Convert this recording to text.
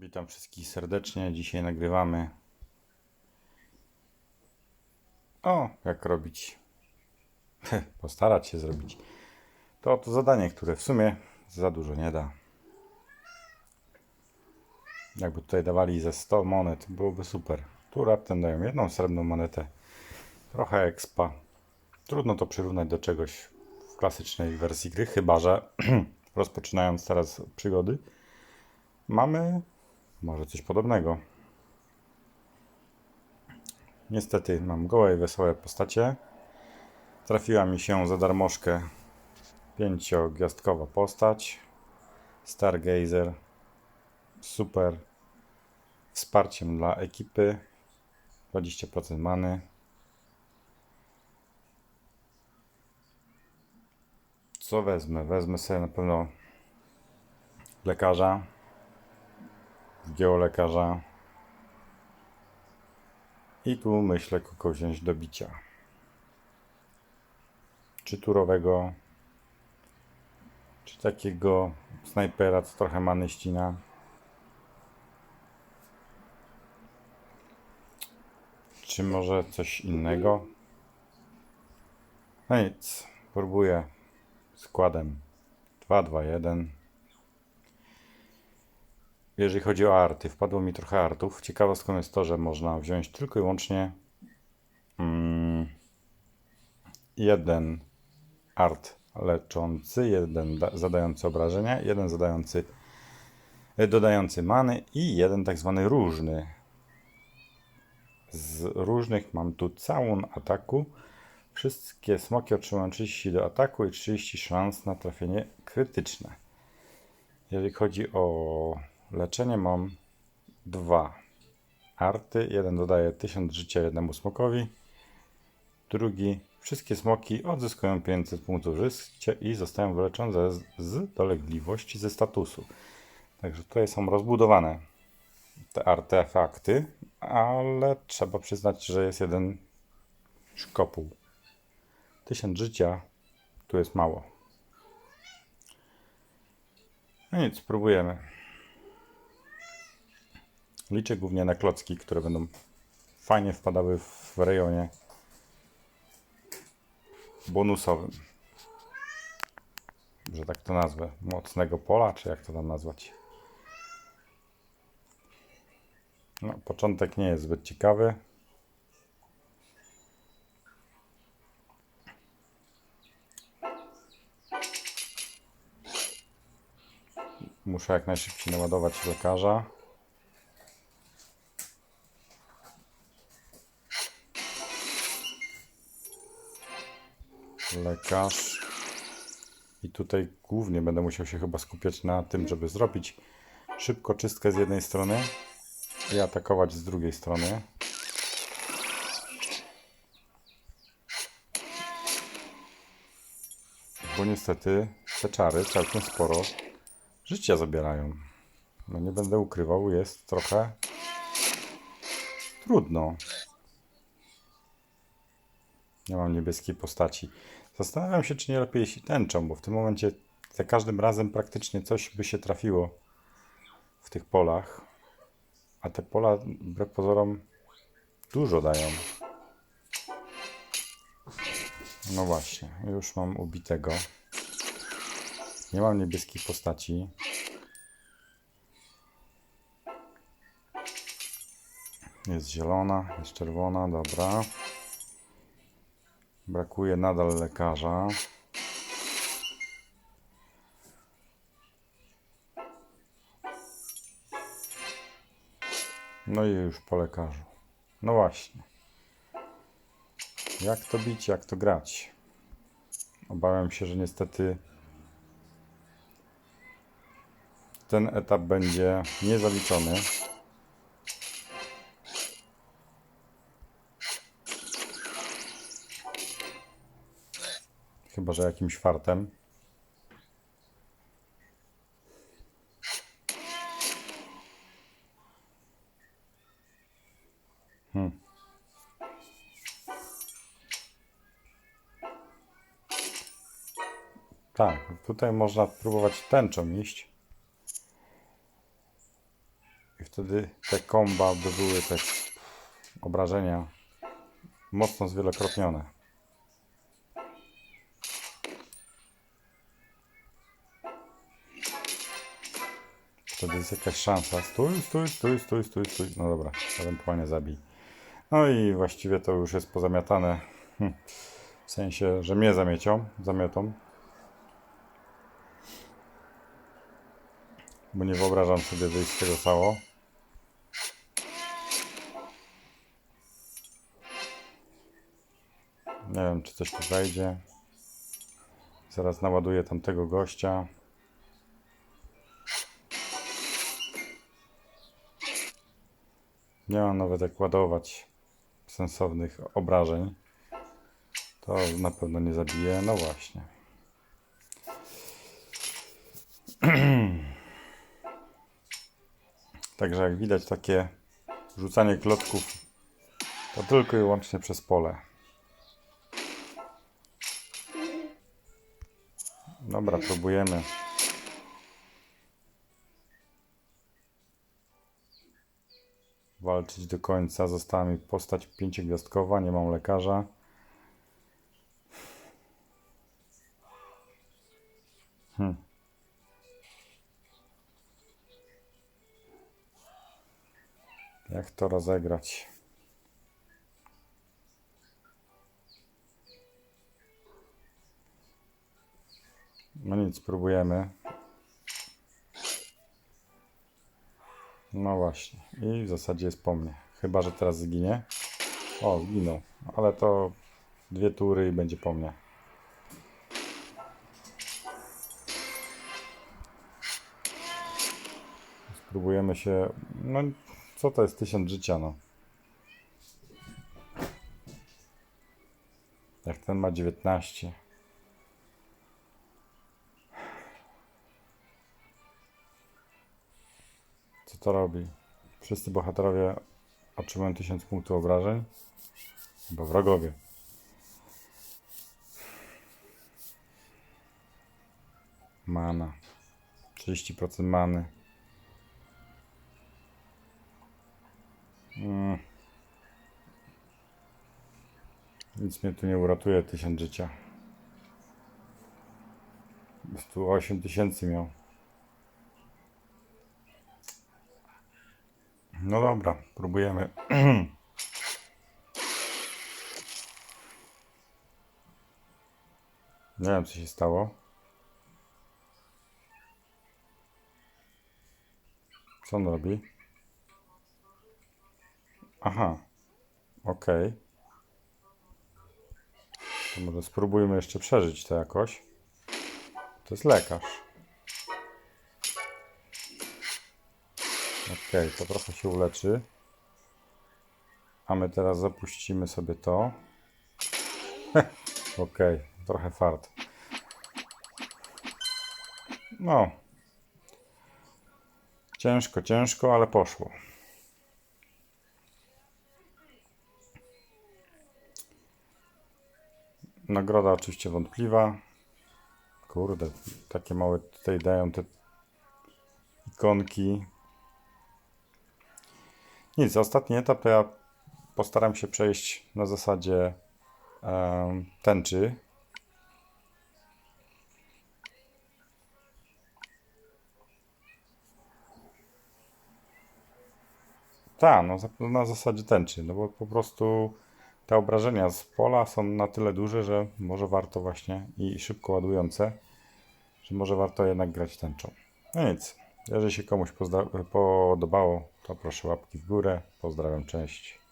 Witam wszystkich serdecznie. Dzisiaj nagrywamy. O, jak robić. Postarać się zrobić. To oto zadanie, które w sumie za dużo nie da. Jakby tutaj dawali ze 100 monet, byłoby super. Tu raptem dają jedną srebrną monetę, trochę expa. Trudno to przyrównać do czegoś w klasycznej wersji gry, chyba że rozpoczynając teraz przygody, mamy może coś podobnego. Niestety mam gołe i wesołe postacie. Trafiła mi się za darmożkę pięciogwiazdkowa postać. Stargazer. Super. Wsparciem dla ekipy. 20% many. Co wezmę? Wezmę sobie na pewno lekarza geolekarza. I tu myślę kogo wziąć do bicia. Czy turowego, czy takiego snajpera, co trochę many ścina. Czy może coś innego? No nic, próbuję składem 2, 2, 1. Jeżeli chodzi o arty, wpadło mi trochę artów. Ciekawostką jest to, że można wziąć tylko i wyłącznie mm, jeden art leczący, jeden da- zadający obrażenia, jeden zadający e, dodający many i jeden tak zwany różny. Z różnych mam tu całą ataku. Wszystkie smoki otrzymują 30 do ataku i 30 szans na trafienie krytyczne. Jeżeli chodzi o leczenie, mam dwa arty. Jeden dodaje 1000 życia jednemu smokowi. Drugi, wszystkie smoki odzyskują 500 punktów życia i zostają wyleczone z, z dolegliwości ze statusu. Także tutaj są rozbudowane te artefakty, ale trzeba przyznać, że jest jeden szkopuł. 1000 życia tu jest mało. No nic, spróbujemy. Liczę głównie na klocki, które będą fajnie wpadały w rejonie bonusowym. Że tak to nazwę. Mocnego pola, czy jak to tam nazwać? No, początek nie jest zbyt ciekawy. Muszę jak najszybciej naładować lekarza. I tutaj głównie będę musiał się chyba skupiać na tym, żeby zrobić szybko czystkę z jednej strony i atakować z drugiej strony. Bo niestety te czary całkiem sporo życia zabierają. No nie będę ukrywał, jest trochę trudno. Nie mam niebieskiej postaci. Zastanawiam się, czy nie lepiej jeśli tęczą, bo w tym momencie za każdym razem praktycznie coś by się trafiło w tych polach. A te pola, wbrew pozorom, dużo dają. No właśnie, już mam ubitego. Nie mam niebieskiej postaci. Jest zielona, jest czerwona, dobra. Brakuje nadal lekarza. No i już po lekarzu. No właśnie. Jak to bić, jak to grać? Obawiam się, że niestety ten etap będzie niezaliczony. Chyba, że jakimś fartem. Hmm. Tak, tutaj można próbować tęczą iść. I wtedy te komba by były te obrażenia mocno zwielokrotnione. Wtedy jest jakaś szansa. Stój, stój, stój, stój, stój, stój. No dobra, ewentualnie zabij. No i właściwie to już jest pozamiatane. Hm. W sensie, że mnie zamiecią, zamiotą. Bo nie wyobrażam sobie wyjść z tego cało. Nie wiem, czy coś tu wejdzie. Zaraz naładuję tamtego gościa. Nie mam nawet jak ładować sensownych obrażeń. To na pewno nie zabije. No właśnie. Także jak widać takie rzucanie klocków to tylko i wyłącznie przez pole. Dobra, próbujemy. Walczyć do końca. Została mi postać pięciogwiazdkowa, nie mam lekarza. Hmm. Jak to rozegrać? No nic, spróbujemy. No właśnie. I w zasadzie jest po mnie. Chyba, że teraz zginie. O, zginął. Ale to dwie tury i będzie po mnie. Spróbujemy się... No, co to jest tysiąc życia, no. Jak ten ma 19. Co to robi? Wszyscy bohaterowie otrzymują 1000 punktów obrażeń. Chyba wrogowie. Mana. 30% many. Mm. Nic mnie tu nie uratuje, 1000 życia. Tu 8000 miał. No dobra, próbujemy. Nie wiem, co się stało. Co on robi? Aha, okej. To może spróbujmy jeszcze przeżyć to jakoś. To jest lekarz. Okej, to trochę się uleczy. A my teraz zapuścimy sobie to. Okej, trochę fart. No. Ciężko, ciężko, ale poszło. Nagroda oczywiście wątpliwa. Kurde, takie małe tutaj dają te ikonki. Nic, ostatni etap to ja postaram się przejść na zasadzie em, tęczy. Tak, no na zasadzie tęczy, no bo po prostu te obrażenia z pola są na tyle duże, że może warto właśnie i szybko ładujące, że może warto jednak grać tęczą. No nic, jeżeli się komuś podobało, to proszę łapki w górę. Pozdrawiam, cześć.